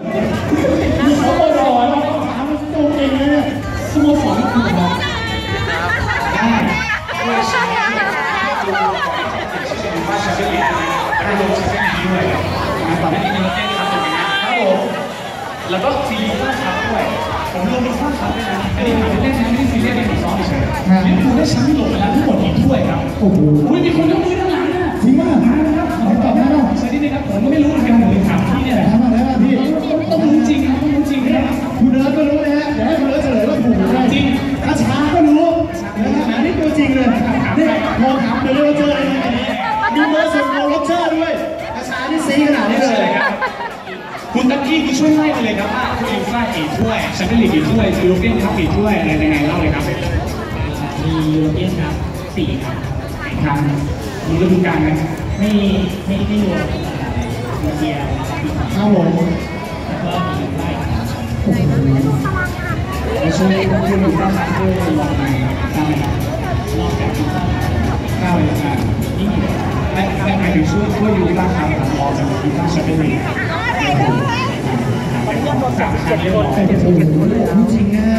มีเขาก็รอแล้วก็ถามว่าตัวเองเนี่ยสโมสรคืออะไรได้ว่าแชมเปี้ยนลีกได้ลงแชมเปี้ยนลีกด้วยนะตอนนี้มีเต้นครับถูกไหมครับผมแล้วก็ซีรีส์ครับด้วยผมรวมเป็นข้ามครับด้วยนะอันนี้ถามเล่นๆนะไม่ได้ซีเรียสในผมซ้อมเฉยๆลิเวอร์พูลได้แชมป์ยุโรปไปแล้วทั้งหมดกี่ถ้วยครับโอ้โหอุ้ยมีคนยกมือ ริงเลยนี่มองถามเดี๋ยวเราเจออะไรกันนี้มีเบอร์ส่วนโปรล็อกเชอร์ด้วยกระชาที่ซีขนาดนี้นี่เลเลยยครับคุณตั๊กกี้คือช่วยไล่ไปเลยครับว่าคุณยูฟ่ากี่ถ้วยแชมเปี้ยนลีกกี่ถ้วยยูโรเปียนคัพกี่ถ้วยอะไรยังไงเล่าเลยครับมียูโรเปียนครับสี่ครับอีกครั้งมีฤดูกาลไหมไม่ไม่ไม่รวมเอเชียปีครับครับผมแล้วก็มีไล่ครับแล้วช่วยคุณยูฟ่าคัพช่วยลองไหมได้ไหมครับ หมายถึงช่วยช่วยยูฟ่าคัพครับรองจากยูฟ่าแชมเปี้ยนลีกสามครั้เรียนรู้จริงนะ